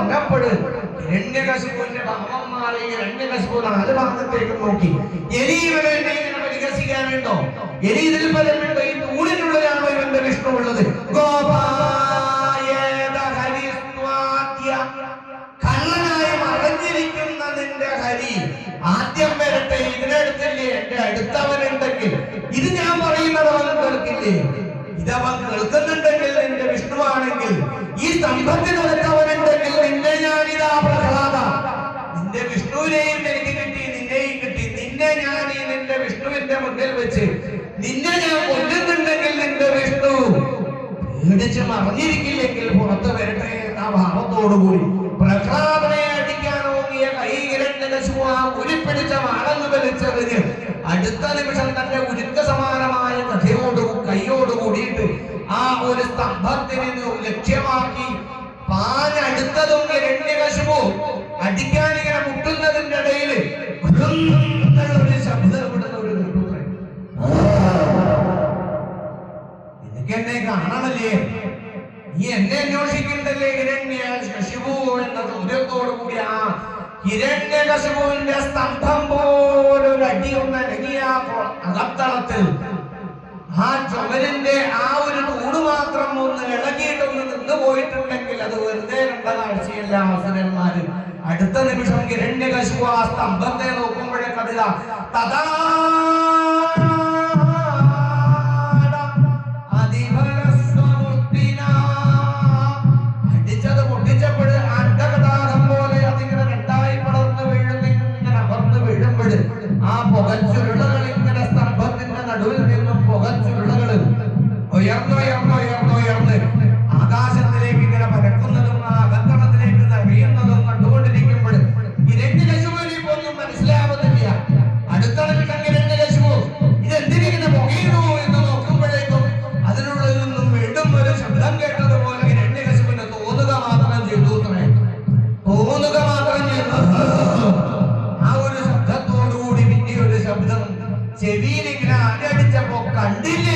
പറഞ്ഞപ്പോൾ മാറി രണ്ട് നാല് ഭാഗത്തേക്ക് നോക്കി. എനി ഇങ്ങനെ പരിഹസിക്കാനുണ്ടോ ഇനി ഇതിൽ പലരുണ്ടോ ഈ തൂണിനുള്ളിലാണോ ഇവന്റെ വിഷ്ണു കള്ളനായി മറഞ്ഞിരിക്കുന്ന നിന്റെ ഹരി. ആദ്യം വരട്ടെ ഇതിനടുത്തില്ലേ എന്റെ അടുത്തവനുണ്ടെങ്കിൽ ഇത് ഞാൻ പറയുന്നത് അവൻ കേൾക്കില്ലേ? ഇതവൻ കേൾക്കുന്നുണ്ടെങ്കിൽ നിന്റെ വിഷ്ണുവാണെങ്കിൽ ഈ സ്തംഭത്തിനടുത്തവനുണ്ടെങ്കിൽ വിഷ്ണുവിന്റെ മുന്നിൽ വെച്ച് നിന്നെ ഞാൻ കൊല്ലുന്നുണ്ടെങ്കിൽ നിന്റെ വിഷ്ണു പേടിച്ച് മറിഞ്ഞിരിക്കില്ലെങ്കിൽ പുറത്തു വരട്ടെ എന്ന ഭാവത്തോടുകൂടി പ്രഹ്ലാദനെ അടിക്കാൻ ഓങ്ങിയ കൈ ആ ഉരുപ്പിടിച്ച മാളങ്ങ് വലിച്ചെറിഞ്ഞ് അടുത്ത നിമിഷം തന്റെ ഉരുക്ക സമാനമായ കഥയോട് കൈയോട് കൂടിയിട്ട് ആ ഒരു സ്തംഭത്തിന് ലക്ഷ്യമാക്കി പാഞ്ഞടുത്തതും കാണണമല്ലേ നീ എന്നെ അന്വേഷിക്കണ്ടല്ലേ? ഹിരണ്യ ശശിഭു എന്ന ചോദ്യത്തോടു കൂടി ആ സ്തംഭം പോലൊരു അടി ഒന്ന് അടങ്ങിയ ആ അകത്തളത്തിൽ ആ ചുമരിന്റെ ആ ഒരു തൂണ് മാത്രം ഒന്ന് ഇളകിയിട്ടൊന്ന് നിന്ന് പോയിട്ടുണ്ടെങ്കിൽ അത് വെറുതെ കണ്ട കാഴ്ചയല്ല അവസരന്മാര് അടുത്ത നിമിഷം ഹിരണ്യകശിപു ആ സ്തംഭത്തെ നോക്കുമ്പോഴേ കഥ തഥാ Вот ചെവിയിൽ ഇങ്ങനെ ആടി അടിച്ചപ്പോ കണ്ടില്ല?